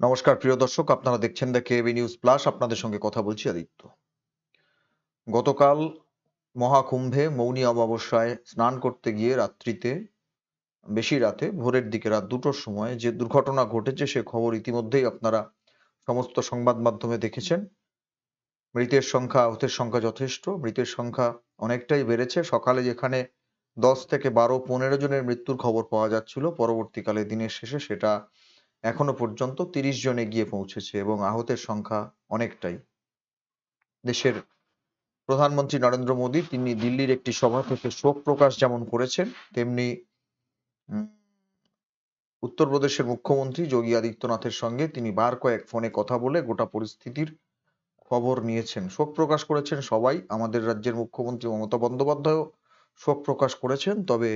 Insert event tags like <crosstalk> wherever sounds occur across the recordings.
নমস্কার, প্রিয় দর্শক। আপনারা দেখছেন দ্য কেবি নিউজ প্লাস আপনাদের সঙ্গে কথা বলছি আদিত্য। গতকাল মহাকুম্ভে মৌনী অমাবস্যায় স্নান করতে গিয়ে রাত্রিতে, বেশি রাতে, ভোরের দিকে রাত দুটোর সময় যে দুর্ঘটনা ঘটেছে সে খবর ইতিমধ্যেই আপনারা সমস্ত সংবাদ মাধ্যমে দেখেছেন। মৃতের সংখ্যা, আহতের সংখ্যা যথেষ্ট। মৃতের সংখ্যা অনেকটাই বেড়েছে। সকালে যেখানে দশ থেকে বারো, পনেরো জনের মৃত্যুর খবর পাওয়া যাচ্ছিল, পরবর্তীকালে দিনের শেষে সেটা এখনও পর্যন্ত তিরিশ জনে গিয়ে পৌঁছেছে এবং আহতের সংখ্যা অনেকটাই। দেশের প্রধানমন্ত্রী নরেন্দ্র মোদী, তিনি দিল্লির একটি সভা থেকে শোক প্রকাশ যেমন করেছেন, তেমনি উত্তরপ্রদেশের মুখ্যমন্ত্রী যোগী আদিত্যনাথের সঙ্গে তিনি বার কয়েক ফোনে কথা বলে গোটা পরিস্থিতির খবর নিয়েছেন। শোক প্রকাশ করেছেন সবাই। আমাদের রাজ্যের মুখ্যমন্ত্রী মমতা বন্দ্যোপাধ্যায়ও শোক প্রকাশ করেছেন। তবে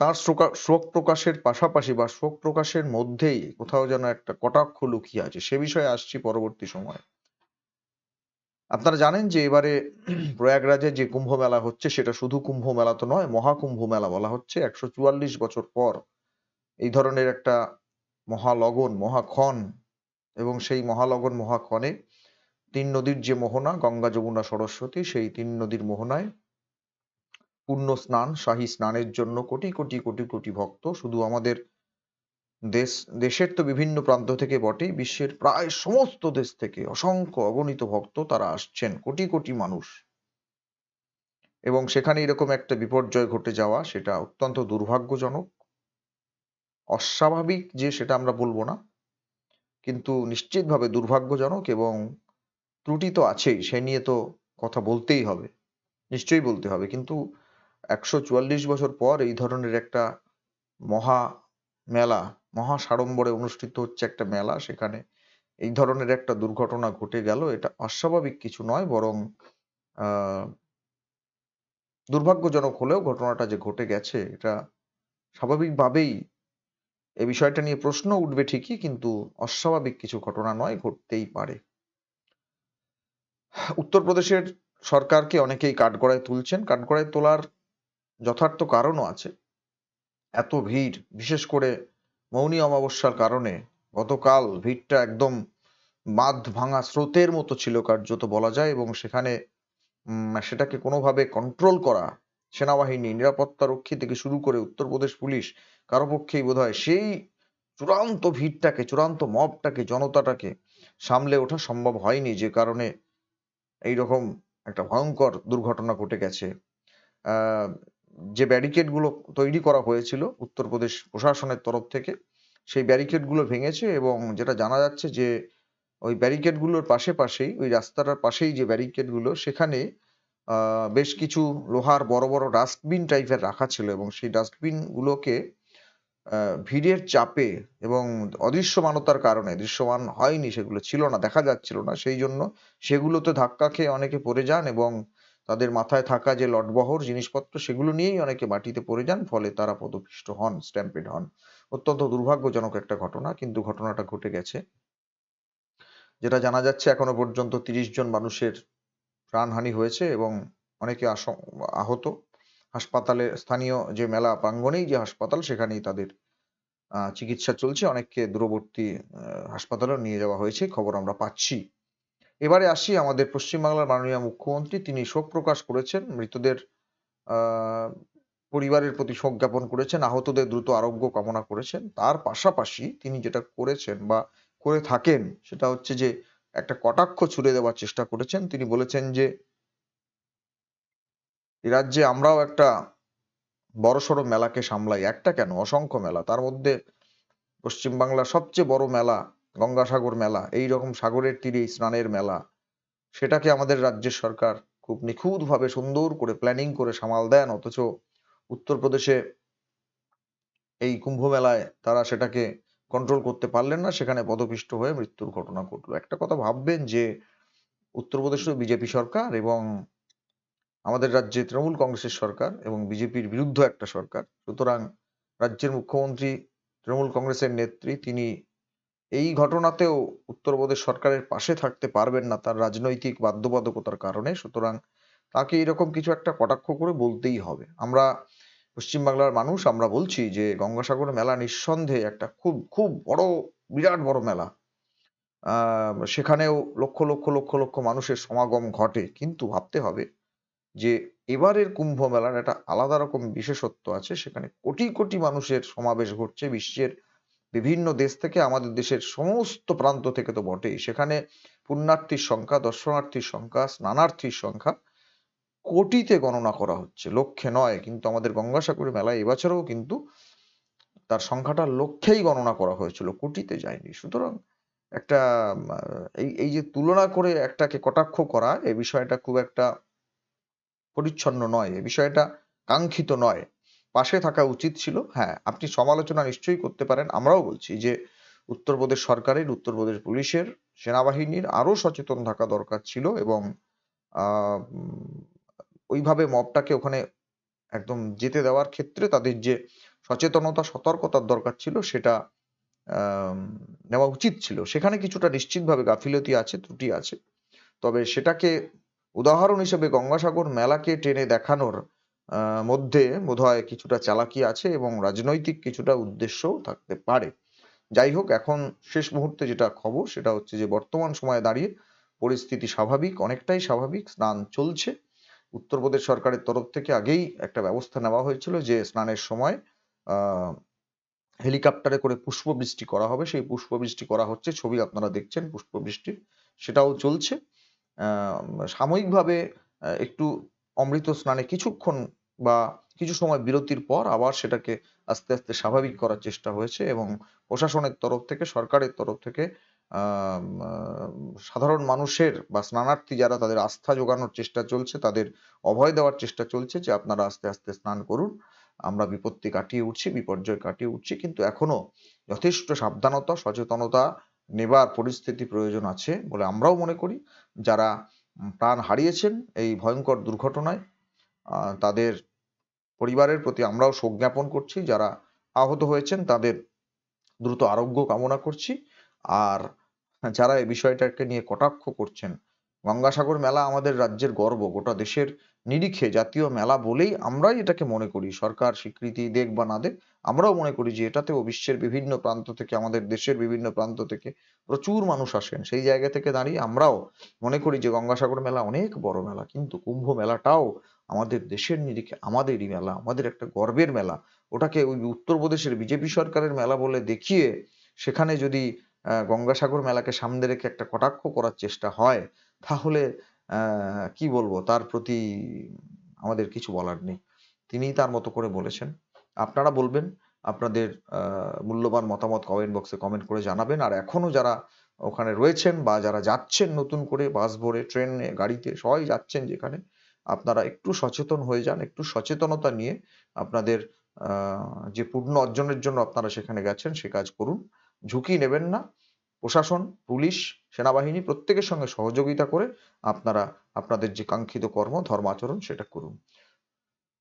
তার শোকা- প্রকাশের পাশাপাশি বা শোক প্রকাশের মধ্যেই কোথাও যেন একটা কটাক্ষ লুকিয়ে আছে। সে বিষয়ে আসছি পরবর্তী সময়। আপনারা জানেন যে এবারে <clears throat> প্রয়াগরাজে যে কুম্ভ মেলা হচ্ছে, সেটা শুধু কুম্ভ মেলা তো নয়, মহাকুম্ভ মেলা বলা হচ্ছে। একশো চুয়াল্লিশ বছর পর এই ধরনের একটা মহালগন, মহাক্ষণ এবং সেই মহালগন, মহাক্ষণে তিন নদীর যে মোহনা, গঙ্গা, যমুনা, সরস্বতী, সেই তিন নদীর মোহনায় পুণ্য স্নান, শাহী স্নানের জন্য কোটি কোটি কোটি কোটি ভক্ত। শুধু আমাদের দেশ, দেশের তো বিভিন্ন প্রান্ত থেকে বটেই, বিশ্বের প্রায় সমস্ত দেশ থেকে অসংখ্য অগণিত ভক্ত তারা আসছেন, কোটি কোটি মানুষ। এবং সেখানে এরকম একটা বিপর্যয় ঘটে যাওয়া, সেটা অত্যন্ত দুর্ভাগ্যজনক, অস্বাভাবিক যে সেটা আমরা বলব না, কিন্তু নিশ্চিতভাবে দুর্ভাগ্যজনক এবং ত্রুটি তো আছেই, সে নিয়ে তো কথা বলতেই হবে, নিশ্চয়ই বলতে হবে। কিন্তু একশো চুয়াল্লিশ বছর পর এই ধরনের একটা মহা মেলা, মহা সাড়ম্বরে অনুষ্ঠিত হচ্ছে একটা মেলা সেখানে এই ধরনের একটা দুর্ঘটনা ঘটে গেল। এটা অস্বাভাবিক কিছু নয়, বরং দুর্ভাগ্যজনক হলেও ঘটনাটা যে ঘটে গেছে এটা স্বাভাবিকভাবেই এ বিষয়টা নিয়ে প্রশ্ন উঠবে ঠিকই, কিন্তু অস্বাভাবিক কিছু ঘটনা নয়, ঘটতেই পারে। উত্তরপ্রদেশের সরকারকে অনেকেই কাঠগড়ায় তুলছেন। কাঠগড়ায় তোলার যথার্থ কারণও আছে। এত ভিড় বিশেষ করে মৌনী অমাবস্যার কারণে গতকাল ভিড়টা একদম বাঁধ ভাঙা স্রোতের মতো ছিল কার্যত বলা যায় এবং সেখানে সেটাকে কোনোভাবে কন্ট্রোল করা সেনাবাহিনী নিরাপত্তা রক্ষী থেকে শুরু করে উত্তরপ্রদেশ পুলিশ কারও পক্ষেই বোধ হয় সেই চূড়ান্ত ভিড়টাকে চূড়ান্ত মবটাকে জনতাটাকে সামলে ওঠা সম্ভব হয়নি যে কারণে এইরকম একটা ভয়ঙ্কর দুর্ঘটনা ঘটে গেছে। আহ, যে ব্যারিকেডগুলো তৈরি করা হয়েছিল উত্তরপ্রদেশ প্রশাসনের তরফ থেকে সেই ব্যারিকেডগুলো ভেঙেছে এবং যেটা জানা যাচ্ছে যে ওই ব্যারিকেডগুলোর পাশে পাশেই ওই রাস্তাটার পাশেই যে ব্যারিকেডগুলো সেখানে বেশ কিছু লোহার বড় বড় ডাস্টবিন টাইপের রাখা ছিল এবং সেই ডাস্টবিন গুলোকে আহ, ভিড়ের চাপে এবং অদৃশ্যমানতার কারণে দৃশ্যমান হয়নি সেগুলো ছিল না দেখা যাচ্ছিল না সেই জন্য সেগুলোতে ধাক্কা খেয়ে অনেকে পড়ে যান এবং তাদের মাথায় থাকা যে লটবহর জিনিসপত্র, সেগুলো নিয়েই অনেকে মাটিতে পড়ে যান, ফলে তারা পদপিষ্ট হন স্ট্যাম্পেড হন। অত্যন্ত দুর্ভাগ্যজনক একটা ঘটনা, কিন্তু ঘটনাটা ঘটে গেছে। যেটা জানা যাচ্ছে, এখনও পর্যন্ত তিরিশ জন মানুষের প্রাণহানি হয়েছে এবং অনেকে আহত। হাসপাতালে, স্থানীয় যে মেলা প্রাঙ্গণেই যে হাসপাতাল, সেখানেই তাদের চিকিৎসা চলছে। অনেককে দূরবর্তী হাসপাতালেও নিয়ে যাওয়া হয়েছে। খবর আমরা পাচ্ছি। এবারে আসি আমাদের পশ্চিমবাংলার মাননীয় মুখ্যমন্ত্রী। তিনি শোক প্রকাশ করেছেন, মৃতদের পরিবারের প্রতি শোক জ্ঞাপন করেছেন, আহতদের দ্রুত আরোগ্য কামনা করেছেন। তার পাশাপাশি তিনি যেটা করেছেন বা করে থাকেন সেটা হচ্ছে যে একটা কটাক্ষ ছুড়ে দেওয়ার চেষ্টা করেছেন। তিনি বলেছেন যে রাজ্যে আমরাও একটা বড়সড় মেলাকে সামলাই। একটা কেন? অসংখ্য মেলা। তার মধ্যে পশ্চিমবাংলার সবচেয়ে বড় মেলা গঙ্গাসাগর মেলা এই রকম সাগরের তীরে স্নানের মেলা, সেটাকে আমাদের রাজ্যের সরকার খুব নিখুঁতভাবে সুন্দর করে প্ল্যানিং করে সামাল দেন, অথচ উত্তরপ্রদেশে এই কুম্ভ মেলায় তারা সেটাকে কন্ট্রোল করতে পারলেন না, সেখানে পদপিষ্ট হয়ে মৃত্যুর ঘটনা ঘটলো। একটা কথা ভাববেন যে উত্তরপ্রদেশেও বিজেপি সরকার এবং আমাদের রাজ্যে তৃণমূল কংগ্রেসের সরকার এবং বিজেপির বিরুদ্ধ একটা সরকার, সুতরাং রাজ্যের মুখ্যমন্ত্রী, তৃণমূল কংগ্রেসের নেত্রী, তিনি এই ঘটনাতেও উত্তরপ্রদেশ সরকারের পাশে থাকতে পারবেন না তার রাজনৈতিক বাধ্যবাধকতার কারণে। সুতরাং তাকে এরকম কিছু একটা কটাক্ষ করে বলতেই হবে। আমরা পশ্চিমবাংলার মানুষ, আমরা বলছি যে গঙ্গাসাগর মেলা নিঃসন্দেহে একটা খুব খুব বড়, বিরাট বড় মেলা। সেখানেও লক্ষ লক্ষ লক্ষ লক্ষ মানুষের সমাগম ঘটে। কিন্তু ভাবতে হবে যে এবারের কুম্ভ মেলার একটা আলাদা রকম বিশেষত্ব আছে। সেখানে কোটি কোটি মানুষের সমাবেশ ঘটছে বিশ্বের বিভিন্ন দেশ থেকে আমাদের দেশের সমস্ত প্রান্ত থেকে তো বটেই। সেখানে পুণ্যার্থীর সংখ্যা, দর্শনার্থীর সংখ্যা, স্নানার্থীর সংখ্যা কোটিতে গণনা করা হচ্ছে লক্ষ্যে নয়। কিন্তু আমাদের গঙ্গাসাগরের মেলায় এবছরেও কিন্তু তার সংখ্যাটা লক্ষ্যেই গণনা করা হয়েছিল, কোটিতে যায়নি। সুতরাং একটা এই এই যে তুলনা করে একটাকে কটাক্ষ করা এ বিষয়টা খুব একটা পরিচ্ছন্ন নয়, এ বিষয়টা কাঙ্ক্ষিত নয়। পাশে থাকা উচিত ছিল। হ্যাঁ আপনি সমালোচনা নিশ্চয়ই করতে পারেন। আমরাও বলছি যে, উত্তরপ্রদেশ সরকারের, উত্তরপ্রদেশ পুলিশের, সেনাবাহিনীর আরও সচেতন থাকা দরকার ছিল এবং ওইভাবে মবটাকে ওখানে একদম যেতে দেওয়ার ক্ষেত্রে তাদের যে সচেতনতা, সতর্কতার দরকার ছিল সেটা নেওয়া উচিত ছিল। সেখানে কিছুটা নিশ্চিতভাবে গাফিলতি আছে, ত্রুটি আছে। তবে সেটাকে উদাহরণ হিসেবে গঙ্গাসাগর মেলাকে টেনে দেখানোর মধ্যে বোধহয় কিছুটা চালাকি আছে এবং রাজনৈতিক কিছুটা উদ্দেশ্যও থাকতে পারে। যাই হোক, এখন শেষ মুহূর্তে যেটা খবর, সেটা হচ্ছে যে বর্তমান সময়ে দাঁড়িয়ে পরিস্থিতি স্বাভাবিক, অনেকটাই স্বাভাবিক, স্নান চলছে। উত্তরপ্রদেশ সরকারের তরফ থেকে আগেই একটা ব্যবস্থা নেওয়া হয়েছিল যে স্নানের সময় হেলিকপ্টারে করে পুষ্পবৃষ্টি করা হবে। সেই পুষ্পবৃষ্টি করা হচ্ছে, ছবি আপনারা দেখছেন পুষ্পবৃষ্টির, সেটাও চলছে। সাময়িকভাবে একটু অমৃত স্নানে কিছুক্ষণ বা কিছু সময় বিরতির পর আবার সেটাকে আস্তে আস্তে স্বাভাবিক করার চেষ্টা হয়েছে এবং প্রশাসনের তরফ থেকে, সরকারের তরফ থেকে সাধারণ মানুষের বা স্নানার্থী যারা তাদের আস্থা জোগানোর চেষ্টা চলছে, তাদের অভয় দেওয়ার চেষ্টা চলছে যে আপনারা আস্তে আস্তে স্নান করুন। আমরা বিপত্তি কাটিয়ে উঠছি, বিপর্যয় কাটিয়ে উঠছি, কিন্তু এখনও যথেষ্ট সাবধানতা, সচেতনতা নেবার পরিস্থিতি প্রয়োজন আছে বলে আমরাও মনে করি। যারা প্রাণ হারিয়েছেন এই ভয়ঙ্কর দুর্ঘটনায় তাদের পরিবারের প্রতি আমরাও শোক জ্ঞাপন করছি, যারা আহত হয়েছেন তাদের দ্রুত আরোগ্য কামনা করছি। আর যারা এই বিষয়টাকে নিয়ে কটাক্ষ করছেন গঙ্গাসাগর মেলা আমাদের রাজ্যের গর্ব। গোটা দেশের নিরিখে জাতীয় মেলা বলেই আমরাই এটাকে মনে করি। সরকার, স্বীকৃতি দেখ বা না দেখ আমরাও মনে করি যে এটাতেও বিশ্বের বিভিন্ন প্রান্ত থেকে, আমাদের দেশের বিভিন্ন প্রান্ত থেকে প্রচুর মানুষ আসেন। সেই জায়গা থেকে দাঁড়িয়ে আমরাও মনে করি যে গঙ্গাসাগর মেলা অনেক বড় মেলা। কিন্তু কুম্ভ মেলাটাও আমাদের দেশের নিরিখে, আমাদেরই মেলা, আমাদের একটা গর্বের মেলা। ওটাকে ওই উত্তরপ্রদেশের বিজেপি সরকারের মেলা বলে দেখিয়ে সেখানে যদি গঙ্গাসাগর মেলাকে সামনে রেখে একটা কটাক্ষ করার চেষ্টা হয়, তাহলে কি বলব? তার প্রতি আমাদের কিছু বলার নেই। তিনি তার মতো করে বলেছেন। আপনারা বলবেন, আপনাদের মূল্যবান মতামত কমেন্ট বক্সে কমেন্ট করে জানাবেন। আর এখনও যারা ওখানে রয়েছেন বা যারা যাচ্ছেন নতুন করে বাস ভরে ট্রেনে গাড়িতে, সবাই যাচ্ছেন যেখানে, আপনারা একটু সচেতন হয়ে যান, একটু সচেতনতা নিয়ে আপনাদের যে পূর্ণ অর্জনের জন্য আপনারা সেখানে গেছেন, সে কাজ করুন। ঝুঁকি নেবেন না। প্রশাসন, পুলিশ, সেনাবাহিনী প্রত্যেকের সঙ্গে সহযোগিতা করে আপনারা, আপনাদের যে কাঙ্ক্ষিত কর্ম, ধর্মাচরণ, সেটা করুন।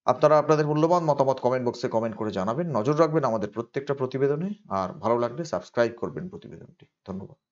আপনারা আপনাদের মূল্যবান মতামত কমেন্ট বক্সে কমেন্ট করে জানাবেন। নজর রাখবেন আমাদের প্রত্যেকটা প্রতিবেদনে। আর ভালো লাগলে সাবস্ক্রাইব করবেন প্রতিবেদনটি। ধন্যবাদ।